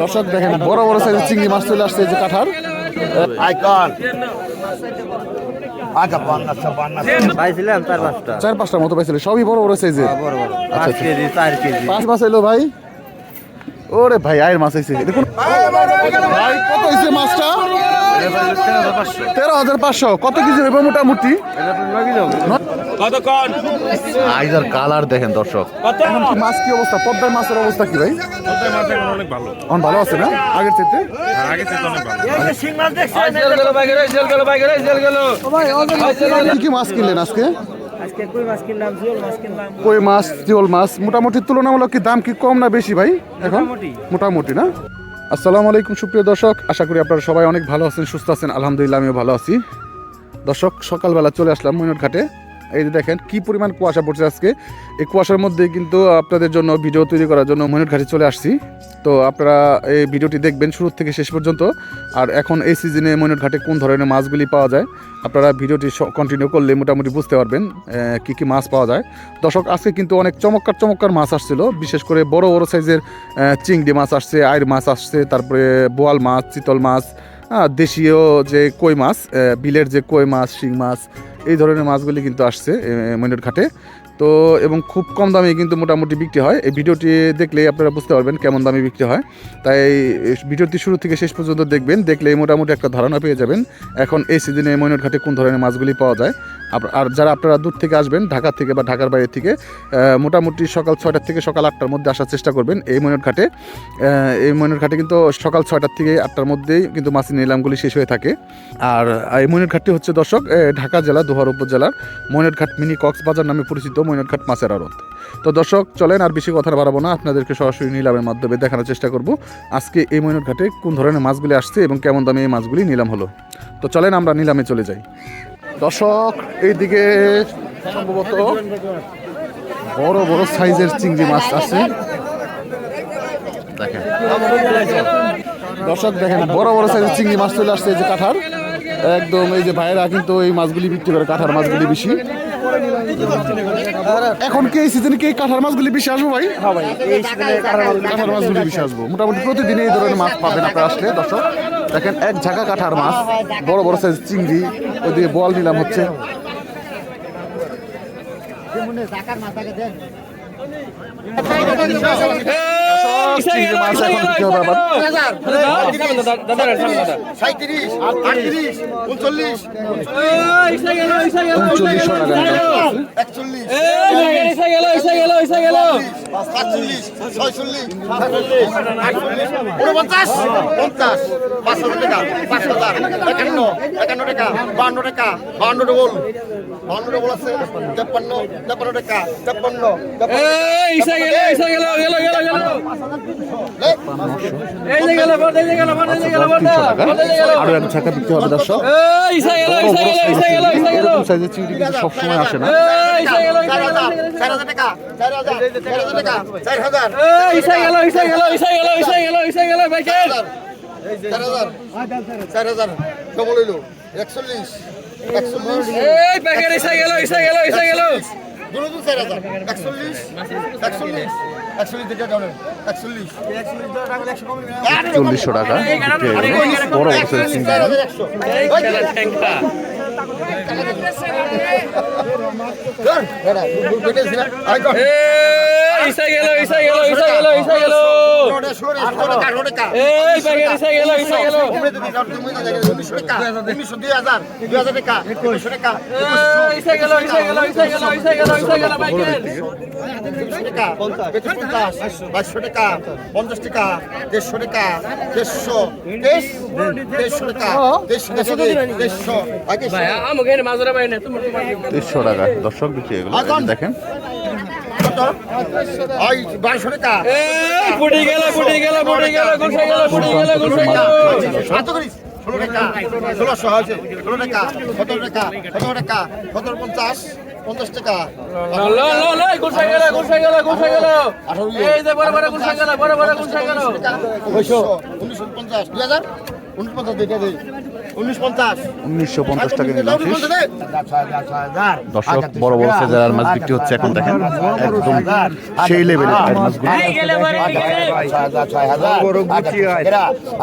দর্শক দেখেন বড় বড় সাইজের চিংড়ি মাছ চলে আসছে যে কাঠার আইকন। আচ্ছা চার পাঁচটা। পাঁচটার মতো পাইছিল সবই বড় বড় সাইজের বড় আচ্ছা, পাঁচ আচ্ছা। মাছ এলো ভাই? ওরে ভাই আয়ের মাছ এসে দেখুন। ভাই কত হয়েছে মাছটা? তেরো হাজার পাঁচশো। কত কেজি হবে মোটামুটি? কতক্ষণ? আইজার কালার দেখেন দর্শক। এখন কি মাছ কি অবস্থা? পদ্মার মাছের অবস্থা কি ভাই? অনেক ভালো। এখন ভালো আছে না? আগের চাইতে? আগে থেকে অনেক ভালো। কি কি মাছ কিনলেন আজকে? আজকে কই মাছ কিনলাম? জিওল মাছ মোটামুটি তুলনামূলক কি দাম কি কম না বেশি ভাই এখন। মোটামুটি না? আসসালামু আলাইকুম, সুপ্রিয় দর্শক। আশা করি আপনারা সবাই অনেক ভালো আছেন, সুস্থ আছেন। আলহামদুলিল্লাহ, আমিও ভালো আছি। দর্শক, সকালবেলা চলে আসলাম ময়নট ঘাটে এই যে দেখেন কি পরিমাণ কুয়াশা পড়ছে আজকে। এই কুয়াশার মধ্যে কিন্তু আপনাদের জন্য ভিডিও তৈরি করার জন্য ময়ূর ঘাটে চলে আসছি। তো আপনারা এই ভিডিওটি দেখবেন শুরু থেকে শেষ পর্যন্ত। আর এখন এই সিজনে ময়ূর ঘাটে কোন ধরনের মাছগুলি পাওয়া যায় আপনারা ভিডিওটি কন্টিনিউ করলে মোটামুটি বুঝতে পারবেন কি কি মাছ পাওয়া যায়। দর্শক আজকে কিন্তু অনেক চমৎকার চমৎকার মাছ আসছিল। বিশেষ করে বড় বড় সাইজের চিংড়ি মাছ আসছে আইর মাছ আসছে তারপরে বোয়াল মাছ চিতল মাছ হ্যাঁ, দেশীয় যে কই মাছ বিলের যে কই মাছ শিং মাছ এই ধরনের মাছগুলি কিন্তু আসছে ময়ূর ঘাটে। তো, এবং খুব কম দামে কিন্তু মোটামুটি বিক্রি হয়। এই ভিডিওটি দেখলেই আপনারা বুঝতে পারবেন কেমন দামে বিক্রি হয়। তাই ভিডিওটি শুরু থেকে শেষ পর্যন্ত দেখবেন দেখলে মোটামুটি একটা ধারণা পেয়ে যাবেন, এখন এই সিজনে ময়ূর ঘাটে কোন ধরনের মাছগুলি পাওয়া যায়। আর যারা আপনারা দূর থেকে আসবেন, ঢাকা থেকে বা ঢাকার বাইরে থেকে মোটামুটি সকাল ছয়টার থেকে সকাল আটটার মধ্যে আসার চেষ্টা করবেন এই ময়ূর ঘাটে। এই ময়ূর ঘাটে কিন্তু সকাল ছয়টার থেকে আটটার মধ্যেই কিন্তু মাছের নিলামগুলি শেষ হয়ে থাকে। আর এই ময়ূর ঘাটটি হচ্ছে দর্শক ঢাকা জেলা, দোহার উপজেলার ময়ূর ঘাট মিনি কক্সবাজার নামে পরিচিত ময়ূর ঘাট মাছের আড়ত। তো দর্শক, চলেন আর বেশি কথা বাড়াবো না, আপনাদেরকে সরাসরি নিলামের মাধ্যমে দেখানোর চেষ্টা করব আজকে এই ময়ূর ঘাটে কোন ধরনের মাছগুলি আসছে এবং কেমন দামে এই মাছগুলি নিলাম হলো। তো চলেন আমরা নিলামে চলে যাই। দর্শক এইদিকে সম্ভবত বড় বড় সাইজের চিংড়ি মাছ আছে। দেখেন। দর্শক দেখেন বড় বড় সাইজের চিংড়ি মাছ চলে আসছে এই যে কাঠার একদম এই যে ভাইরা কিন্তু এই মাছগুলি বিক্রি করে কাঠার মাছগুলি বেশি। এখন কি এই সিজনে কি কাঠার মাছগুলি বেশি আসব ভাই? কাঠার মাছগুলি বেশি আসব। মোটামুটি প্রতিদিন এই ধরনের মাছ পাবেন আপনারা আসলে দর্শক। দেখেন এক ঝাঁকা কাঠার মাছ বড় বড় সাইজ চিংড়ি ওইদিকে বল নিলাম হচ্ছে। মাথাকে মাছ উনপঞ্চাশ পঞ্চাশ পাঁচশো টাকা পাঁচ হাজার একান্ন একান্ন টাকা বান্ন টাকা বান্ন ডবল বান্ন ডবল আছে তেপ্পান্ন তেপ্পান্ন টাকা তেপ্পান্ন আরও এক ঝাঁকা বিক্রি হবে দর্শক সাইজের চিংড়ি কিন্তু সবসময় আসে না চার হাজার হইল একচল্লিশ একচল্লিশ দুটো চার একচল্লিশ একচল্লিশ চল্লিশশো টাকা। বড় বড় ষোলো টাকা, পঞ্চাশ, বাইশশো টাকা, পঞ্চাশ টাকা, দেড়শো টাকা, দেড়শো, দেড়শো টাকা, দেড়শো, দেড়শো, দেড়শো। টাকা। দর্শক বিক্রি গেল এই যে দেখেন। কত? ওই বাইশশো টাকা। কত করিস? টাকা, ষোলোশো হয়েছে, ষোলো টাকা, সতেরো টাকা, সতেরো টাকা, সতেরো পঞ্চাশ, পঞ্চাশ টাকা, উনিশশো পঞ্চাশ, দুই হাজার, উনিশশো পঞ্চাশ টাকা নিলাম। শেষ দর্শক বড় বড় সাইজের মাছ বিক্রি হচ্ছে এখন দেখেন একদম সেই লেভেলের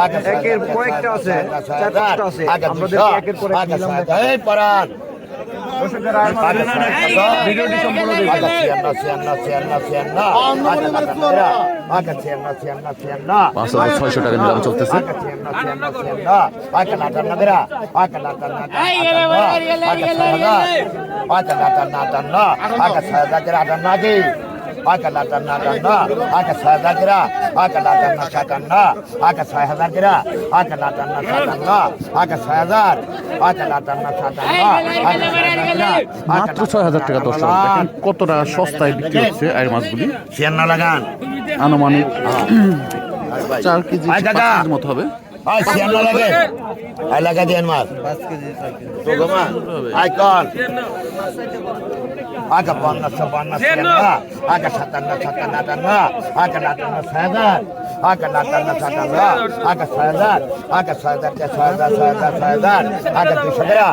আর একের কয়েকটা আছে, ভিডিওটি সম্পূর্ণ পাঁচ হাজার ছয়শো টাকা নিলাম চলতেছে আটান্ন আটান্ন আটান্ন আটান্ন আটান্ন আটান্ন চার পাঁচটা আছে। আমরা দেখি একের পর এক নিলাম দেখি। পাঁচ হাজার ছয়শো টাকা নিলাম চলতেছে মাত্র ছয় হাজার টাকা দর্শক দেখেন কতটা সস্তায় বিক্রি হচ্ছে আর মাছগুলি শিয়ান্না লাগান আনুমানিক চার কেজি মতো হবে আয় শিয়ান্না লাগে আয় লাগা দিয়েন মাছ তো গোমা আয় কল আগে পঞ্চাশশো পঞ্চাশ শিয়ান্না আগে সাতান্ন সাতান্ন আটান্ন আগে আটান্ন ছয় হাজার আগে আটান্ন সাতান্ন আগে ছয় হাজার আগে ছয় হাজার কে ছয় হাজার ছয় হাজার ছয় হাজার আগে দুশো টাকা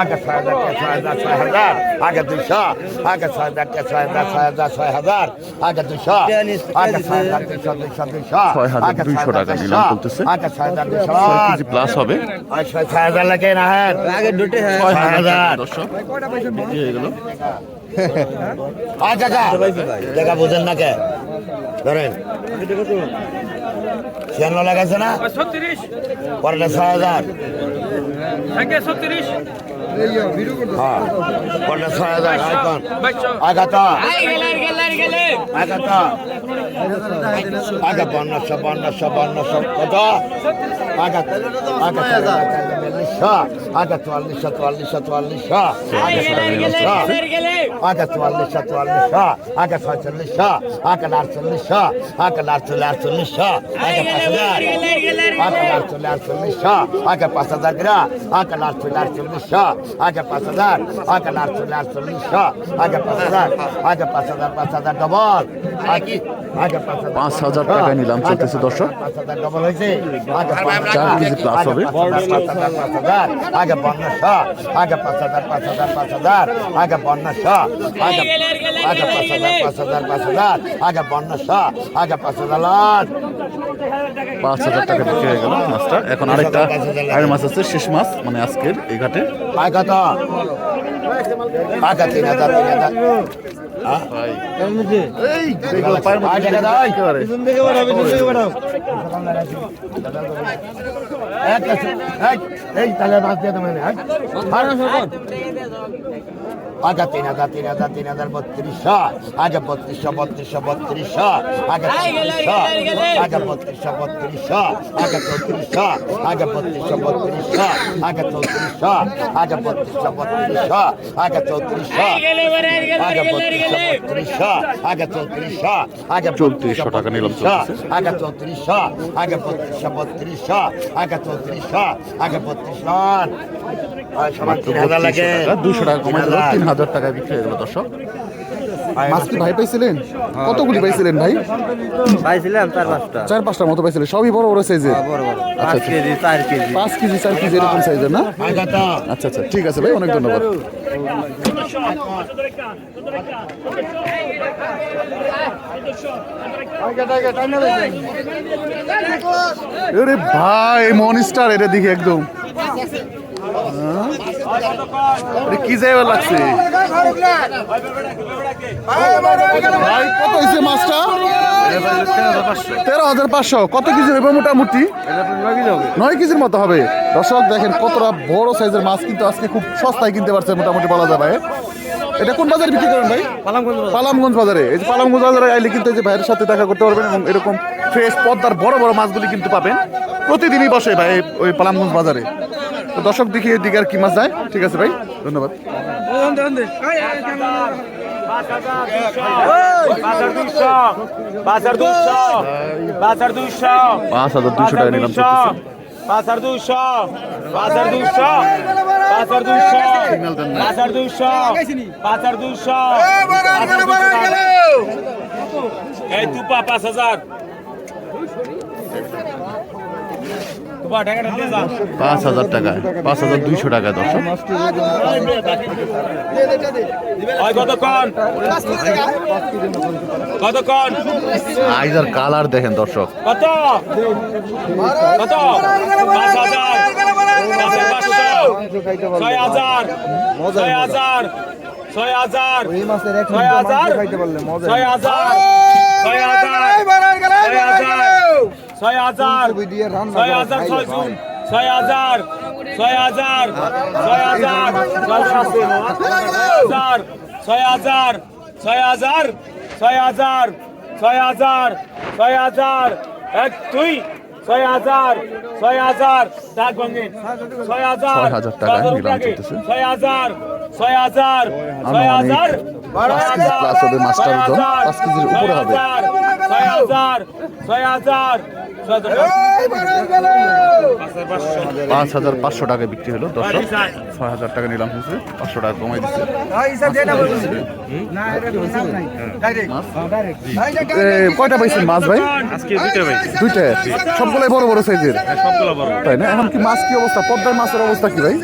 আগে ছয় হাজার কে ছয় হাজার ছয় হাজার আগে দুশো আগে ছয় হাজার কে ছয় হাজার ছয় হাজার ছয় হাজার আগে দুশো আগে ছয় হাজার দুশো দুশো দুশো ছয় হাজার আগে দুইশো ছয় হাজার টাকা নিলাম দুইশো, বলতেছে। আগে ছয় হাজার দুইশো ছয় কেজি প্লাস হবে। ছয় হাজার লাগে না হ্যাঁ। আগে দুটো ছয় ছয় হাজার। হাজার। দর্শক। হয়ে গেল আচ্ছা আচ্ছা। দেখা বুঝেন না কে? ধরেন। শিয়ান্ন লাগাইছে না? ছত্রিশ। পরেটা ছয় হাজার। হ্যাঁ পরেটা ছয় হাজার। আইকন পনেরোশো কত আটচল্লিশ পাঁচ হাজার আটচল্লিশ গ্রা আগে আটচল্লিশ আটচল্লিশশো আগে পাঁচ হাজার আগে আটচল্লিশ আটচল্লিশশো আগে পাঁচ হাজার আগে পাঁচ হাজার পাঁচ হাজার ডবল আগে পাঁচ হাজার টাকা নিলাম চলতেছে দর্শক পাঁচ হাজার ডবল হয়েছে চার কেজি প্লাস হবে আগে পনেরোশো আগে পাঁচ হাজার পাঁচ হাজার পাঁচ হাজার আগে পনেরোশো আগে আগে পাঁচ হাজার পাঁচ হাজার পাঁচ হাজার আগে পনেরোশো আগে পাঁচ হাজার পাঁচ হাজার টাকা বিক্রি হয়ে গেল মাছটা এখন আরেকটা আর মাছ আছে শেষ মাছ মানে আজকের এই ঘাটে আয় কত আগে তিন হাজার তিন হাজার টাকা আছে, তাহলে মাছ দিয়ে দেবেন। আগে তিন হাজার তিন হাজার তিন হাজার বত্রিশশো আগে বত্রিশশো বত্রিশশো বত্রিশশো আগে চৌত্রিশশো আগে বত্রিশশো বত্রিশশো আগে চৌত্রিশশো আগে বত্রিশশো বত্রিশশো আগে চৌত্রিশশো আগে বত্রিশশো বত্রিশশো আগে চৌত্রিশশো আগে বত্রিশশো বত্রিশশো আগে চৌত্রিশশো আগে 3400 টাকা নিলাম। আগে চৌত্রিশশো আগে বত্রিশশো বত্রিশশো আগে চৌত্রিশশো আগে বত্রিশশো মাত্র তিন হাজার লাগে দুশো টাকা কমে গেল তিন হাজার টাকায় বিক্রি হয়ে গেল দর্শক। মাছ কি ভাই পাইছিলেন? কতগুলি পাইছিলেন ভাই? পাইছিলাম চার পাঁচটা। চার পাঁচটার মতো পাইছিলেন। সবই বড় বড় সাইজের বড় বড়। আচ্ছা, পাঁচ আচ্ছা। কেজি চার কেজি। পাঁচ কেজি চার কেজি এরকম সাইজের না? আচ্ছা আচ্ছা ঠিক আছে ভাই অনেক ধন্যবাদ। আরে ভাই মনিস্টার এটা দিকে একদম। হ্যাঁ? কি যাইবার লাগছে? ভাই কত হয়েছে মাছটা? তেরো হাজার পাঁচশো। কত কেজি হবে মোটামুটি? নয় কেজির মতো হবে। দর্শক দেখেন কতটা বড় সাইজের মাছ কিন্তু আজকে খুব সস্তায় কিনতে পারছে মোটামুটি বলা যাবে এটা কোন বাজারে বিক্রি করেন ভাই? পালামগঞ্জ বাজারে। এই যে পালামগঞ্জ বাজারে আইলে কিন্তু এই যে ভাইয়ের সাথে দেখা করতে পারবেন এবং এরকম ফ্রেশ পদ্মার বড় বড় মাছগুলি কিন্তু পাবেন। প্রতিদিনই বসে ভাই ওই পালামগঞ্জ বাজারে। তো দর্শক দেখি এদিকে আর কি মাছ যায়। ঠিক আছে ভাই ধন্যবাদ। পাঁচ হাজার দুশো টাকা নিলাম চলতেছে। বাজার দুশো বাজার দুশো বাজার দুশো বাজার দুশো বাজার দুশো এই তুপা পাঁচ হাজার তোমার টাকাটা দিয়ে যা পাঁচ হাজার টাকায় পাঁচ হাজার দুইশো টাকায় দর্শক। ওই কতক্ষণ? কতক্ষণ? আইজার কালার দেখেন দর্শক। কত? কত? পাঁচ হাজার। ছয় হাজার। ছয় হাজার। ছয় হাজার। ছয় হাজার। ছয় হাজার। ছয় হাজার। ছয় হাজার। ছয় হাজার ছয় হাজার ছয় জুন ছয় হাজার ছয় হাজার ছয় হাজার ছয় হাজার ছয় হাজার ছয় হাজার ছয় হাজার ছয় হাজার এক দুই ছয় হাজার ছয় হাজার ডাক ভাঙেন ছয় হাজার ছয় হাজার। ছয় হাজার ছয় হাজার প্লাস হবে মাছটার পাঁচ কেজির উপরে হবে ছয় হাজার ছয় হাজার পাঁচ হাজার পাঁচশো টাকা বিক্রি হলো দর্শক। ছয় হাজার টাকা নিলাম হয়েছে পাঁচশো টাকা কমাই দিচ্ছে। এ, কয়টা পাইছেন মাছ ভাই? আজকে দুইটা ভাই সবগুলাই বড় বড় সাইজের? তাই না? এখন কি মাছ কি অবস্থা? পদ্মার মাছের অবস্থা কি ভাই?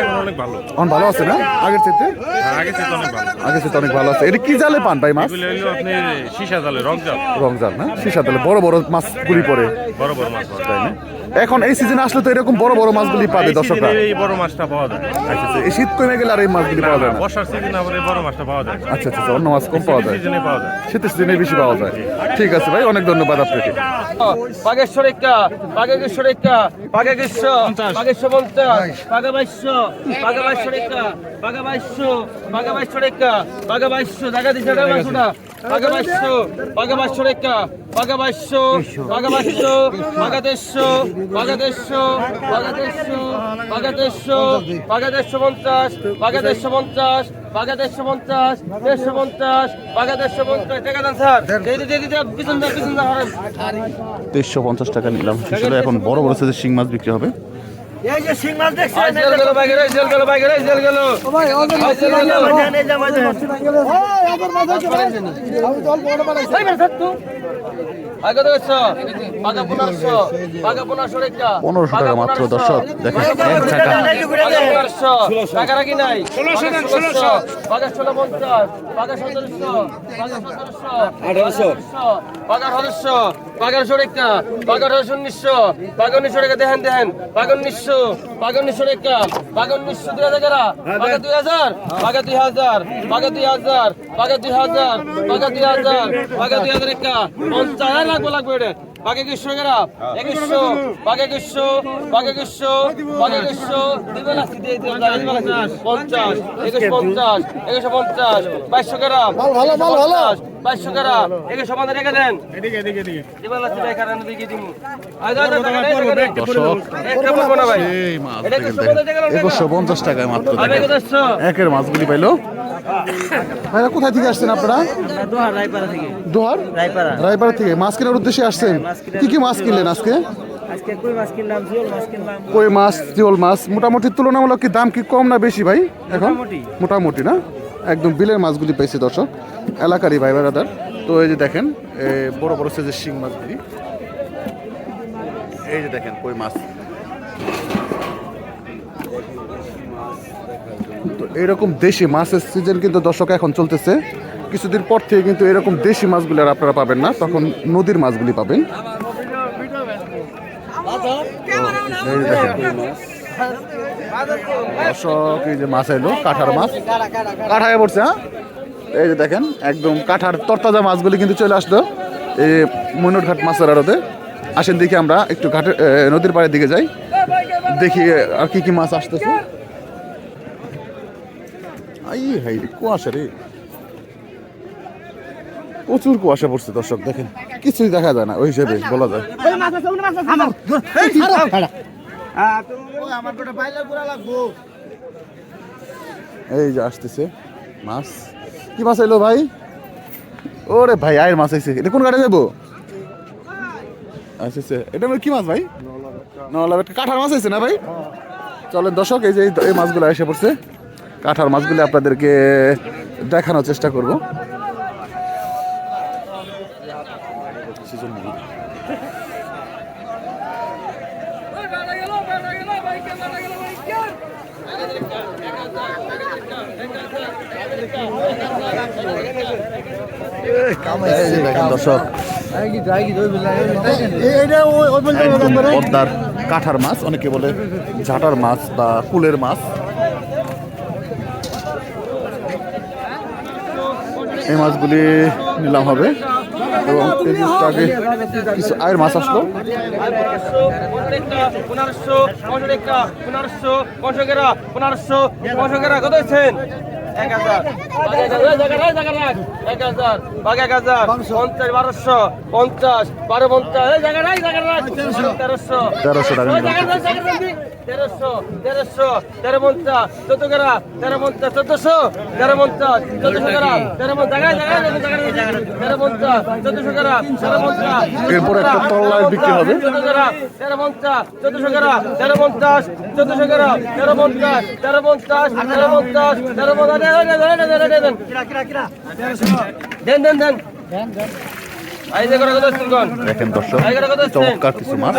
এখন অনেক ভালো। আছে না? আগের চেয়ে থেকে আগের চেয়ে অনেক ভালো। আছে। এটা কি জালে পান ভাই মাছ? আপনি সীসা জালে রক জাল। রংজাল না? সীসা জালে বড় বড় মাছগুলি পড়ে। বড় বড় মাছ পাওয়া যায় এখন এই সিজন আসলে তো এরকম বড় বড় মাছগুলি পাবে এই দর্শকরা। এই বড় মাছটা পাওয়া যায়। আচ্ছা এই শীত কমে গেলে আর এই মাছগুলি পাওয়া যায় না? বর্ষার সিজনে আবার এই বড় মাছটা পাওয়া যায়। আচ্ছা আচ্ছা আচ্ছা, অন্য মাছ কম পাওয়া যায়। সিজনে পাওয়া যায়। শীতের সিজনে বেশি পাওয়া যায়। ঠিক আছে ভাই অনেক ধন্যবাদ আপনাকে। বাগেশ্বরিকা বাগেশ্বরিকা বাগেশ্বর বাগেশ্বর পঞ্চাশ। বাগাবাইশ্য বাগাবাইশ্বরিকা বাগাবাইশ্য বাগাবাইশ্বরিকা বাগাবাইশ্য জায়গা দিছে বাগাবাইশ্বরা বাঘা বাইশো বাঘা রেখা বাঘা বাইশো বাঘা বাইশো বাঘা দেড়শো বাঘা বাঘা দেড়শো বাঘা বাঘা দেড়শো পঞ্চাশ বাঘা পঞ্চাশ বাঘা দেড়শো পঞ্চাশ দেড়শো বাঘা দেড়শো পঞ্চাশ দেখা দেন দেড়শো পঞ্চাশ টাকা নিলাম। এখন বড় বড় সাইজের শিং মাছ বিক্রি হবে। এই যে সিং মাছ দেখছেন? জেল গেল ভাই গেল জেল গেল ভাই গেল জেল গেল। ও ভাই ও গেল জেল গেল এই যে মাছ এই আমার মাছ আছে ভাই আমি দল বড় বানাইছি ভাই মাছ তো। আগে তো গেছো পাগা 1500 পাগা 1500 একটা। 1500 টাকা মাত্র দর্শক দেখেন এক টাকা। 1500 টাকা। রাখি নাই? 1600 1600 পাগা 1650 পাগা 1700 পাগা 1700 1800 পাগা 1800 পাগারশো টাকা পাগারশো উনিশশো পাগার উনিশশো টাকা দেখেন দেখেন পাগার উনিশশো পাগার উনিশশো টাকা পাগার উনিশশো দুই হাজার টাকা পাগা দুই হাজার পাগা দুই হাজার পাগা দুই হাজার পাগা দুই হাজার পাগা দুই হাজার পাগা দুই হাজার টাকা পঞ্চাশ হাজার লাগবে এটা বাঘে গ্রীষ্ম গেরা বাঘে গ্রীষ্ম বাঘে গ্রীষ্ম বাঘে গ্রীষ্ম দুইবেলা পঞ্চাশ একুশ পঞ্চাশ একুশশো পঞ্চাশ বাইশশো গেরা পঞ্চাশ বাইশশো টাকা একে পাইলো কোথায় থেকে আসছেন আপনারা দোহার রায়পাড়া থেকে মাছ কেনার উদ্দেশ্যে আসছেন কি কি মাছ কিনলেন আজকে কই মাছ জিওল মাছ মোটামুটি তুলনামূলক কি দাম কি কম না বেশি ভাই এখন মোটামুটি না একদম বিলের মাছগুলি পাইছি দর্শক। এলাকারই ভাই বেড়াদার তো এই যে দেখেন বড় বড় সাইজের শিং মাছগুলি। এই যে দেখেন কই মাছ। তো এরকম দেশি মাছের সিজন কিন্তু দর্শক এখন চলতেছে। কিছুদিন পর থেকে কিন্তু এরকম দেশি মাছগুলি আর আপনারা পাবেন না তখন নদীর মাছগুলি পাবেন। দর্শক এই যে মাছ এলো কাঠার মাছ। কাঠায় পড়ছে হ্যাঁ? এই যে দেখেন একদম কাঠার তরতাজা মাছগুলি কিন্তু চলে আসলো এই ময়ূরঘাট মাছের আড়তে। আসেন দেখি আমরা একটু ঘাটের নদীর পাড়ের দিকে যাই। দেখি আর কি কি মাছ আসতেছে। আই হাই রে কুয়াশা রে। প্রচুর কুয়াশা পড়ছে দর্শক দেখেন। কিছুই দেখা যায় না ওই হিসেবে বলা যায়। এই যে আসতেছে, মাছ। কি মাছ এলো ভাই? ওরে ভাই, আয়ের মাছ আইছে। এটা কোন গাড়ি যাব আচ্ছা আচ্ছা। এটা কি মাছ ভাই? নলা কাঠার মাছ আছে না ভাই? চলেন দর্শক, এই যে এই মাছগুলো এসে পড়ছে। কাঠার মাছগুলো আপনাদেরকে দেখানোর চেষ্টা করব এই যে দেখেন কাঠার মাছ অনেকে বলে ঝাটার মাছ বা কুলের মাছ। এই মাছগুলি নিলাম হবে। এবং জিনিসটা আগে কিছু আয়ের মাছ আসলো। পনেরোশো পনেরোশো পনেরোশো পনেরোশো কত হচ্ছেন এক হাজার এক হাজার বাঘ এক হাজার পঞ্চাশ বারোশো পঞ্চাশ বারো পঞ্চাশ তেরোশো তেরোশো। তেরোশো তেরোশো তেরো পঞ্চাশ চোদ্দ গেরা তেরো পঞ্চাশ চোদ্দশো তেরো পঞ্চাশ চোদ্দশো গেরা তেরো তেরো পঞ্চাশ চোদ্দশো গেরা তেরো পঞ্চাশ এরপর একটা তল্লায় বিক্রি হবে তেরো পঞ্চাশ চোদ্দশো গেরা তেরো পঞ্চাশ চোদ্দশো গেরা তেরো পঞ্চাশ তেরো পঞ্চাশ তেরো পঞ্চাশ তেরো পঞ্চাশ দেন দেন দেন। দেখেন দর্শক চমৎকার কিছু মাছ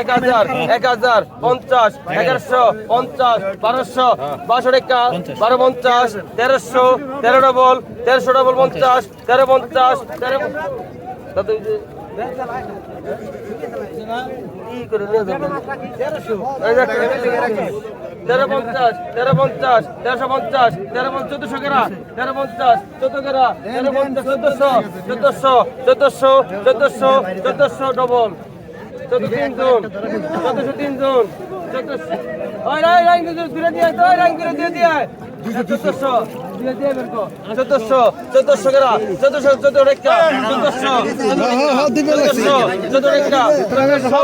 এক হাজার এক হাজার পঞ্চাশ এগারোশো পঞ্চাশ বারোশো বারোশো টাকা বারো পঞ্চাশ তেরোশো তেরো ডবল পঞ্চাশ তেরো পঞ্চাশ তেরো করে তেরো পঞ্চাশ তেরো পঞ্চাশ তেরোশো পঞ্চাশ তেরো চোদ্দশো গেরা তেরো পঞ্চাশ চোদ্দ গেরা তেরো পঞ্চাশ চোদ্দশো চোদ্দশো চোদ্দশো চোদ্দশো চোদ্দশো ডবল চোদ্দ তিন জুন চোদ্দশো তিন জুন চোদ্দশো ওই রাই দূরে দিয়ে দিয়ে দিয়ে চোদ্দশো। চোদ্দশো চোদ্দশো গেরা চোদ্দশো চোদ্দ রেখা চোদ্দশো চোদ্দশো চোদ্দ রেখা চোদ্দশো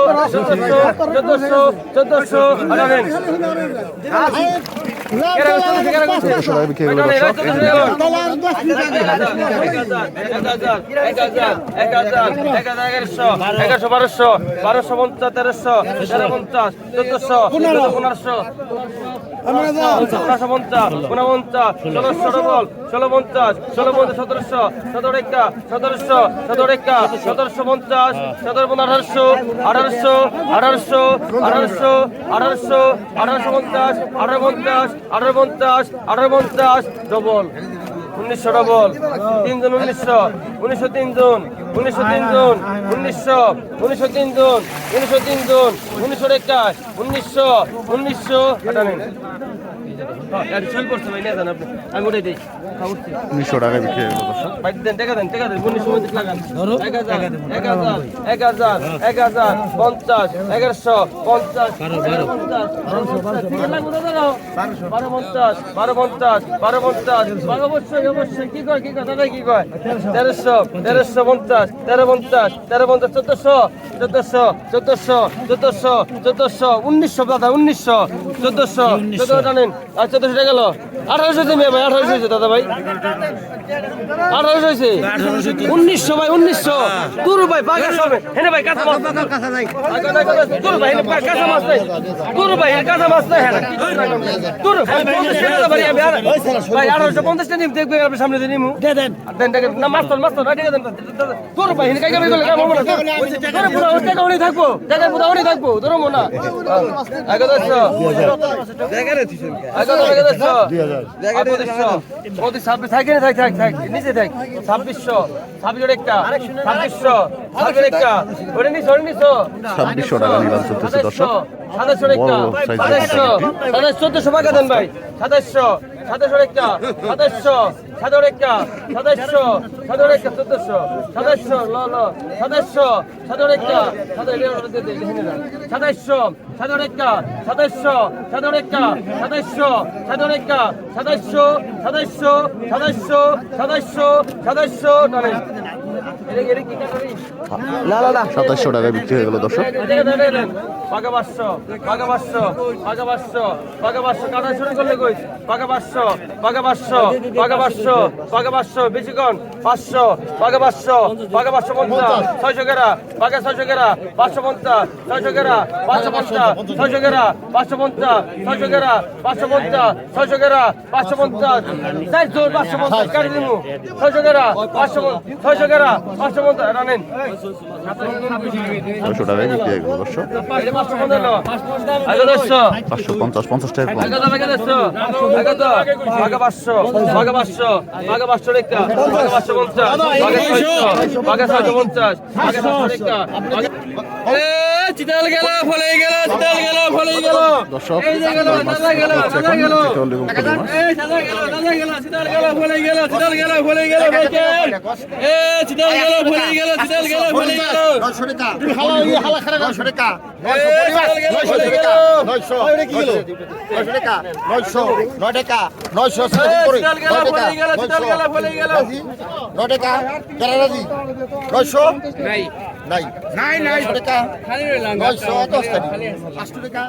চোদ্দশো চোদ্দশো হয়ে এগারোশো বারোশো বারোশো পঞ্চাশ তেরোশো তেরো পঞ্চাশ চোদ্দশো পনেরোশো পনেরোশো পঞ্চাশ পনেরোপঞ্চাশ ষোলোশো ডবল ষোলো পঞ্চাশ ষোলো পঞ্চাশ সতেরোশো সতেরো একা সতেরোশো সতেরো একা সতেরোশো পঞ্চাশ সতেরো পনেরো আঠারোশো আঠারোশো আঠারোশো আঠারোশো আঠারোশো আঠারোশো পঞ্চাশ আঠারো পঞ্চাশ আঠারো পঞ্চাশ আঠারো পঞ্চাশ ডবল উনিশশো ডবল তিনজন উনিশশো উনিশশো তিনজন উনিশশো তিনজন উনিশশো উনিশশো তিনজন উনিশশো তিনজন উনিশশো একাশ, উনিশশো উনিশশো আমি ওটাই দিই উঠছি উনিশশো টাকা বিক্রি হয়ে গেল টাকা টাকা উনিশশো লাগান এক হাজার এক হাজার এক হাজার পঞ্চাশ এগারোশো পঞ্চাশ বারো পঞ্চাশ বারো পঞ্চাশ। বারো পঞ্চাশ বারো অবশ্যই অবশ্যই। কি কয় কি কয় দাদা কি কয়? তেরোশো তেরোশো পঞ্চাশ তেরো পঞ্চাশ তেরো পঞ্চাশ চোদ্দশো চোদ্দশো চোদ্দশো চোদ্দশো চোদ্দশো উনিশশো দাদা উনিশশো চোদ্দশো চোদ্দ জানেন আর চোদ্দশো টাকা গেল আঠারোশো হয়েছে মেয়ে ভাই আঠারোশো হয়েছে দাদা ভাই আঠারোশো হয়েছে উনিশশো ভাই উনিশশো দূর ভাই বাঘের সবে হেনে ভাই কাঁচা মাছ দূর ভাই কাঁচা মাছ নাই দূর ভাই কাঁচা মাছ নাই হেনে দূর ভাই ভাই ভাই আঠারোশো পঞ্চাশ টাকা নিম দেখবে আপনার সামনে দিয়ে নিমু দেন না মাছ মাছ ভাই হেনে কাইকা বেগুলো কাম মনে দূর টাকা উনি থাকব। টাকা পুরো উনি থাকব ধরো মনা। পঁচিশ ছাব্বিশ থাকে না থাক থাক থাক। নিচে থাক ছাব্বিশশো। ছাব্বিশ একটা ছাব্বিশশো। ছাব্বিশ একটা ওরে নিস ওরে নিস ছাব্বিশশো টাকা নিলাম চলতেছে দর্শক সাতাশশো একটা। সাতাশশো সাতাশ চোদ্দশো টাকা দেন ভাই। সাতাশশো সাতাশশো একটা সাতাশশো সাতাশ একটা সাতাশশো সাতাশ একটা চোদ্দশো। সাতাশশো ল ল। সাতাশশো সাতাশ একটা সাতাশশো সাতাশ একটা সাতাশশো সাতাশ একটা সাতাশশো সাতাশ একটা সাতাশশো সাতাশশো সাতাশশো সাতাশশো সাতাশশো টানেন কাটারি সাতাশশো টাকা বিক্রি হয়ে গেল দর্শক। পাকা পাঁচশো পাকা পাঁচশো পাকা পাঁচশো পাকা পাঁচশো কাটা শুরু করলে কই? পাকা পাঁচশো পাকা পাঁচশো পাকা পাঁচশো পাকা পাঁচশো বেশিক্ষণ পাঁচশো পাকা পাঁচশো পাকা পাঁচশো পঞ্চাশ ছয়শো গেরা পাকা ছয়শো গেরা পাঁচশো পঞ্চাশ ছয়শো গেরা পাঁচশো পঞ্চাশ ছয়শো গেরা পাঁচশো পঞ্চাশ ছয়শো গেরা পাঁচশো পঞ্চাশ ছয়শো গেরা পাঁচশো পঞ্চাশ চারশো পাঁচশো পঞ্চাশ কাটি দিমু। ছয়শো গেরা পাঁচশো ছয়শো গেরা ছয়শো টাকায় বিক্রি হয়ে গেল পাঁচশো পাঁচশো পঞ্চাশ পঞ্চাশ চিতাল গেল ফলে গেল চিতাল গেল ফলে গেল দর্শক এই যে গেল, দাদা গেল, দাদা গেল। এই দাদা গেল দাদা গেল চিতাল গেল ফলে গেল চিতাল গেল ফলে গেল এ চিতাল গেল ফলে গেল চিতাল গেল ফলে গেল নয়শো টাকা নয়শো টাকা নয়শো চিতাল টাকা গেল নয়শো ফলে টাকা গেল নয়শো টাকা নয়শো নয় টাকা নয়শো চিতাল গেল ফলে গেল চিতাল গেল ফলে গেল নয় টাকা কেরারাজি নয়শো নাই নাই। নাই নাই। টাকা। নয়শো দশ টাকা পাঁচশো টাকা।